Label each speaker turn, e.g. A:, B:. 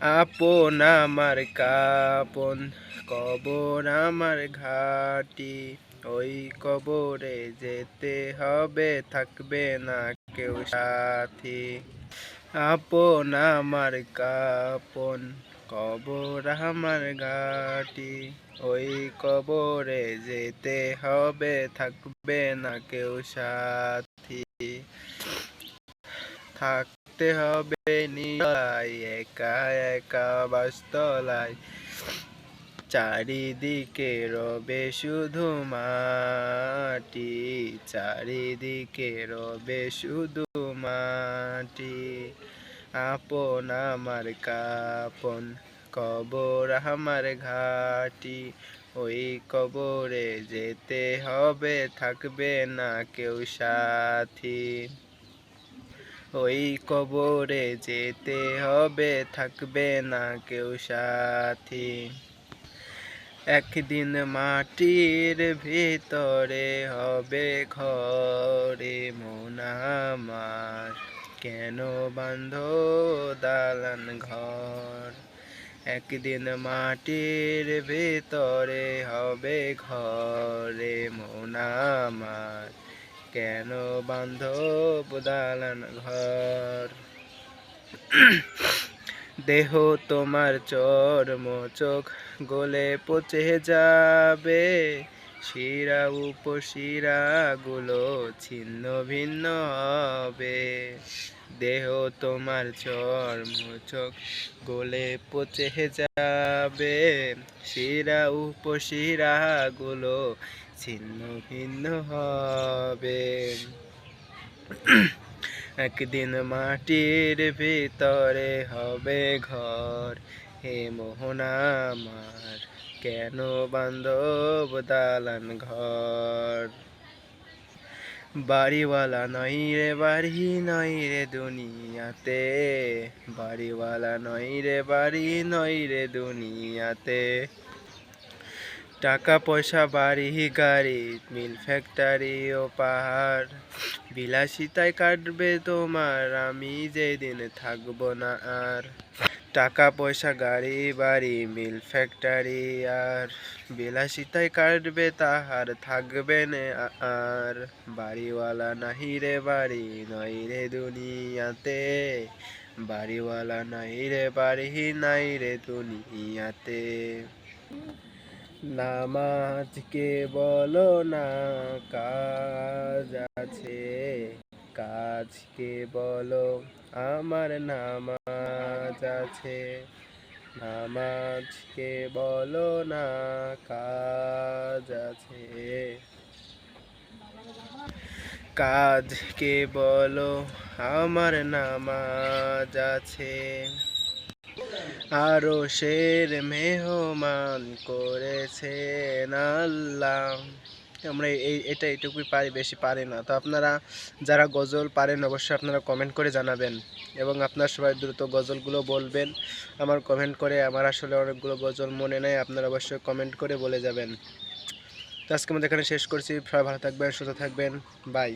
A: আপন আমার কাপন, কবর আমার ঘাটি। ওই কবরে যেতে হবে, থাকবে না কেউ সাথী। আপন আমার কাপন, কবর আমার ঘাটি। ওই কবরে যেতে হবে, থাকবে না কেউ সাথী। থাকতে হবে নিরাই একা একা বাস্তলায়। চারিদিকে রবে শুধু মাটি, চারিদিকে রবে শুধু মাটি। আপন আমার কাপন, কবর আমার ঘাটি। ওই কবরে যেতে হবে, থাকবে না কেউ সাথী। ওই কবরে যেতে হবে, থাকবে না কেউ সাথী। একদিন মাটির ভিতরে হবে ঘরে মন আমার। কেন বান্ধ দালান ঘর? একদিন মাটির ভিতরে হবে ঘরে মন আমার। কেন বান্ধব দালান ঘর? দেহ তোমার চর্ম চোখ গলে পচে যাবে। শিরা উপশিরা গুলো ছিন্ন ভিন্ন হবে। দেহ তোমার চর্ম চোখ গলে পচে যাবে। শিরা উপশিরা গুলো ছিন্ন ভিন্ন হবে। একদিন মাটির ভিতরে হবে ঘর। হে মোহনা আমার কেন বান্ধব দালান ঘর? বাড়িওয়ালা নই রে, বাড়ি নই রে দুনিয়াতে। বাড়িওয়ালা নই রে, বাড়ি নই রে দুনিয়াতে। টাকা পয়সা, বাড়ি, গাড়ি, মিল, ফ্যাক্টরি ও পাহাড়। বিলাসিতায় কাটবে তোমার, আমি যেদিন থাকব না আর। টাকা পয়সা গাড়ি বাড়ি মিল ফ্যাক্টরি, আর বিলাসিতায় কাটবে তাহার, থাকবে না আর। বাড়িওয়ালা নাহি রে বাড়ি, নই রে দুনিয়াতে। বাড়িওয়ালা নাই রে বাড়ি, নাই রে দুনিয়াতে। নামাজকে বলো না, কাজ আছে কাজকে বলো, আমার নামাজ আছে। নামাজকে বলো না, কাজ আছে। কাজকে বলো, আমার নামাজ আছে। আরও শের মেহমান করেছেন আল্লাহ। আমরা এই, এটা এইটুকুই পারি, বেশি পারি না। তো আপনারা যারা গজল পারেন, অবশ্যই আপনারা কমেন্ট করে জানাবেন। এবং আপনার সবাই দ্রুত গজলগুলো বলবেন। আমার কমেন্ট করে, আমার আসলে অনেকগুলো গজল মনে নেয় আপনারা অবশ্যই কমেন্ট করে বলে যাবেন। তো আজকে আমাদের এখানে শেষ করছি। সবাই ভালো থাকবেন, সুস্থ থাকবেন। বাই